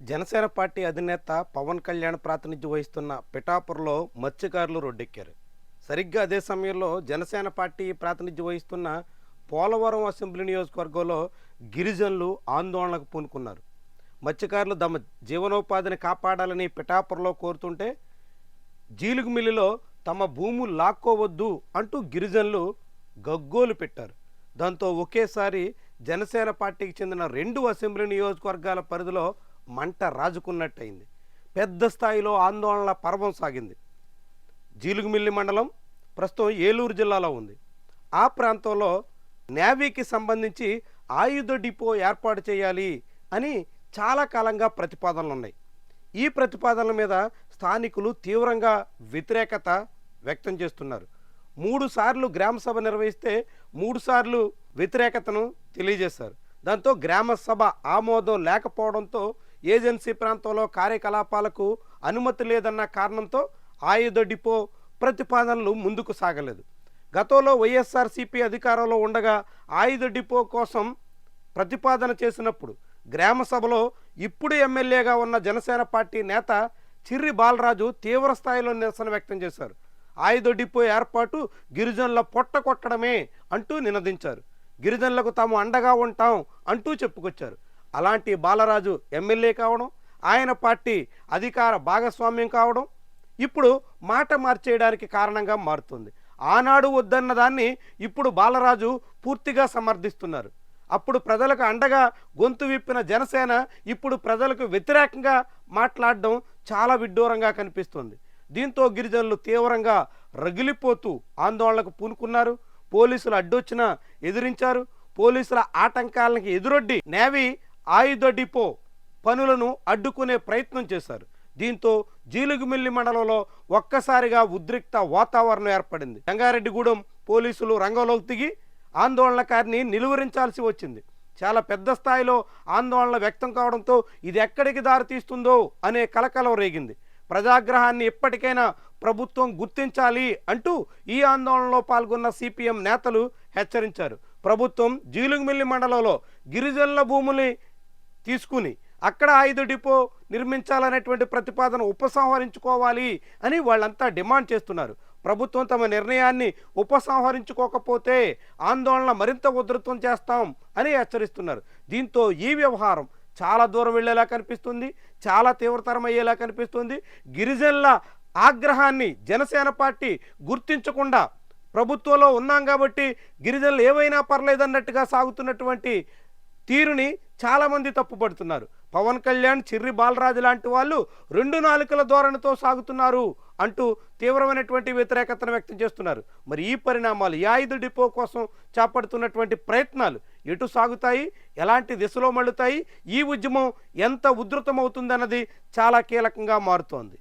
Janasena party అధినేత పవన్ కళ్యాణ్ ప్రాతినిధ్యం వహిస్తున్న పిఠాపురలో మత్స్యకారులు రోడ్డెక్కారు. సరిగ్గా అదే సమయంలో జనసేన పార్టీ ప్రాతినిధ్యం వహిస్తున్న పోలవరం అసెంబ్లీ నియోజకవర్గంలో గిరిజనులు ఆందోళనకు పూనుకున్నారు. మత్స్యకారులు తమ జీవనోపాధిని కాపాడాలని పిఠాపురలో కోరుతుంటే జీలుగు మిల్లులో తమ భూములు లాక్కోవద్దు అంటూ గిరిజనులు గగ్గోలు పెట్టారు. దాంతో ఒకేసారి జనసేన పార్టీకి చెందిన రెండు అసెంబ్లీ నియోజకవర్గాల పరిధిలో మంట రాజుకున్నట్టయింది. పెద్ద స్థాయిలో ఆందోళనల పర్వం సాగింది. జీలుగుమిల్లి మండలం ప్రస్తుతం ఏలూరు జిల్లాలో ఉంది. ఆ ప్రాంతంలో నేవీకి సంబంధించి ఆయుధ డిపో ఏర్పాటు చేయాలి అని చాలా కాలంగా ప్రతిపాదనలు ఉన్నాయి ఈ ప్రతిపాదనల మీద స్థానికులు తీవ్రంగా వ్యతిరేకత వ్యక్తం చేస్తున్నారు. మూడు సార్లు గ్రామ సభ నిర్వహిస్తే మూడు సార్లు వ్యతిరేకతను తెలియజేశారు. దాంతో గ్రామ సభ ఆమోదం లేకపోవడంతో ఏజెన్సీ ప్రాంతంలో కార్యకలాపాలకు అనుమతి లేదన్న కారణంతో ఆయుధ డిపో ప్రతిపాదనలు ముందుకు సాగలేదు. గతంలో వైఎస్ఆర్సీపీ అధికారంలో ఉండగా ఆయుధ డిపో కోసం ప్రతిపాదన చేసినప్పుడు గ్రామ సభలో ఇప్పుడు ఎమ్మెల్యేగా ఉన్న జనసేన పార్టీ నేత చిర్రి బాలరాజు తీవ్ర స్థాయిలో నిరసన వ్యక్తం చేశారు. ఆయుధ డిపో ఏర్పాటు గిరిజనుల పొట్ట కొట్టడమే అంటూ నినదించారు. గిరిజనులకు తాము అండగా ఉంటాం అంటూ చెప్పుకొచ్చారు. అలాంటి బాలరాజు ఎమ్మెల్యే కావడం ఆయన పార్టీ అధికార భాగస్వామ్యం కావడం ఇప్పుడు మాట మార్చేయడానికి కారణంగా మారుతుంది. ఆనాడు వద్దన్న దాన్ని ఇప్పుడు బాలరాజు పూర్తిగా సమర్థిస్తున్నారు. అప్పుడు ప్రజలకు అండగా గొంతు విప్పిన జనసేన ఇప్పుడు ప్రజలకు వ్యతిరేకంగా మాట్లాడడం చాలా విడ్డూరంగా కనిపిస్తుంది. దీంతో గిరిజనులు తీవ్రంగా రగిలిపోతూ ఆందోళనకు పూనుకున్నారు. పోలీసులు అడ్డొచ్చినా ఎదిరించారు. పోలీసుల ఆటంకాలకి ఎదురొడ్డి నేవీ ఆయుధ డిపో పనులను అడ్డుకునే ప్రయత్నం చేశారు. దీంతో జీలుగుమిల్లి మండలంలో ఒక్కసారిగా ఉద్రిక్త వాతావరణం ఏర్పడింది. రంగారెడ్డిగూడెం పోలీసులు రంగంలోకి దిగి ఆందోళనకారిని నిలువరించాల్సి వచ్చింది. చాలా పెద్ద స్థాయిలో ఆందోళన వ్యక్తం కావడంతో ఇది ఎక్కడికి దారితీస్తుందో అనే కలకలం రేగింది. ప్రజాగ్రహాన్ని ఇప్పటికైనా ప్రభుత్వం గుర్తించాలి అంటూ ఈ ఆందోళనలో పాల్గొన్న సిపిఎం నేతలు హెచ్చరించారు. ప్రభుత్వం జీలుగుమిల్లి మండలంలో గిరిజనుల భూముల్ని తీసుకుని అక్కడ ఆయుధ డిపో నిర్మించాలనేటువంటి ప్రతిపాదన ఉపసంహరించుకోవాలి అని వాళ్ళంతా డిమాండ్ చేస్తున్నారు. ప్రభుత్వం తమ నిర్ణయాన్ని ఉపసంహరించుకోకపోతే ఆందోళన మరింత ఉధృతం చేస్తాం అని హెచ్చరిస్తున్నారు. దీంతో ఈ వ్యవహారం చాలా దూరం వెళ్ళేలా కనిపిస్తుంది చాలా తీవ్రతరమయ్యేలా కనిపిస్తుంది. గిరిజనుల ఆగ్రహాన్ని జనసేన పార్టీ గుర్తించకుండా ప్రభుత్వంలో ఉన్నాం కాబట్టి గిరిజనులు ఏవైనా పర్లేదన్నట్టుగా సాగుతున్నటువంటి తీరుని చాలామంది తప్పుపడుతున్నారు. పవన్ కళ్యాణ్ చిర్రి బాలరాజు లాంటి వాళ్ళు రెండు నాలుకల ధోరణితో సాగుతున్నారు అంటూ తీవ్రమైనటువంటి వ్యతిరేకతను వ్యక్తం చేస్తున్నారు. మరి ఈ పరిణామాలు యాయుధ డిపో కోసం చేపడుతున్నటువంటి ప్రయత్నాలు ఎటు సాగుతాయి? ఎలాంటి దిశలో మళ్ళుతాయి? ఈ ఉద్యమం ఎంత ఉధృతమవుతుందన్నది చాలా కీలకంగా మారుతోంది.